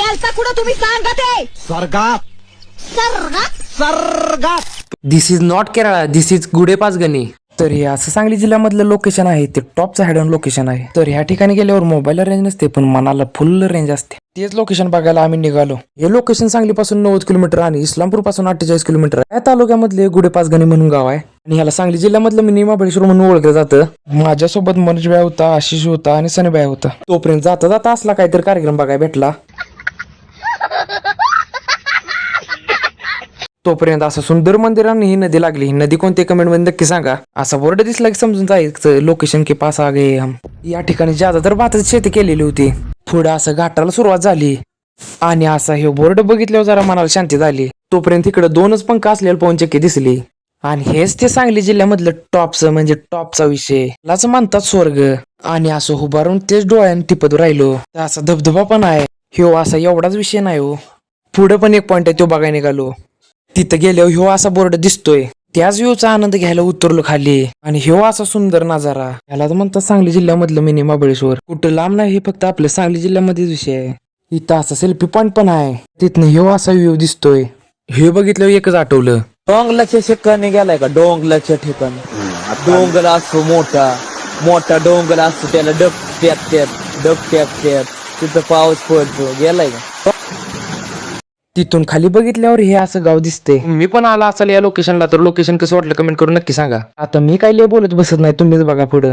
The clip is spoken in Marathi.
गेलता कुठं तुम्ही सांगा ते? स्वर्गात. सर्गात स्वर्गात. This is not Kerala this is गुडे पाचगणी तर हे असं सांगली जिल्ह्यामधलं लोकेशन आहे ते टॉपचं हॅडन लोकेशन आहे. तर ह्या ठिकाणी गेल्यावर मोबाईलला रेंज नसते पण मनाला फुल रेंज असते. तेच लोकेशन बघायला आम्ही निघालो. हे लोकेशन सांगलीपासून नव्वद किलोमीटर आणि इस्लामपूरपासून अठ्ठेचाळीस किलोमीटर आहे. या तालुक्यामधले गुडे पाचगणी म्हणून गाव आहे. आणि ह्याला सांगली जिल्ह्यामधलं मिनी महाबळेश्वर म्हणून ओळखलं जातं. माझ्यासोबत मनोज भाई होता आशिष होता आणि सनीबाई होता. तोपर्यंत जाता जाता असला काहीतरी कार्यक्रम बघायला भेटला. तोपर्यंत असं सुंदर मंदिर आणि ही नदी लागली. ही नदी कोणती कमेंटमध्ये नक्की सांगा. असा बोर्ड दिसला की समजून जायचं. लोकेशन की पास आ गए हम. या ठिकाणी ज्यादा तर भाताची शेती केलेली होती. पुढं असं घाटाला सुरुवात झाली. आणि असा हे बोर्ड बघितल्यावर जरा मनाला शांती झाली. तोपर्यंत इकडे दोनच पंख असलेले पवनचक्की दिसली. आणि हेच ते सांगली जिल्ह्यामधलं टॉपचं म्हणजे टॉपचा विषय. लाच म्हणतात स्वर्ग. आणि असं उभारून तेच डोळ्याने टिपत राहिलो. असा धबधबा पण आहे. ह्यो असा एवढाच विषय नाही हो. पुढे पण एक पॉइंट आहे तो बघायला निघालो. तिथं गेल्यावर ह्यो असा बोर्ड दिसतोय. त्याच व्ह्यूचा आनंद घ्यायला उतरलो खाली. आणि ह्यो असा सुंदर नजारा. याला तर म्हणतात सांगली जिल्ह्यामधलं मिनी महाबळेश्वर. कुठं लांब नाही हे फक्त आपल्या सांगली जिल्ह्यामध्येच विषय आहे. इथं असा सेल्फी पॉइंट पण आहे. तिथनं ह्यो असा व्ह्यू दिसतोय. हे बघितल्यावर एकच आठवलं. डोंगलाच्या ठिकाणी गेलाय का? डोंगलाच्या ठिकाणी. डोंगर असतो मोठा मोठा डोंगर असतो त्याला डब टॅक डब त्यात तिथं पाऊस पडतो. गेलाय का? तिथून खाली बघितल्यावर हे असं गाव दिसते मी पण आला असाल या लोकेशनला तर लोकेशन कसं वाटलं? कमेंट करून नक्की सांगा. आता मी काय लय बोलत बसत नाही तुम्हीच बघा पुढं.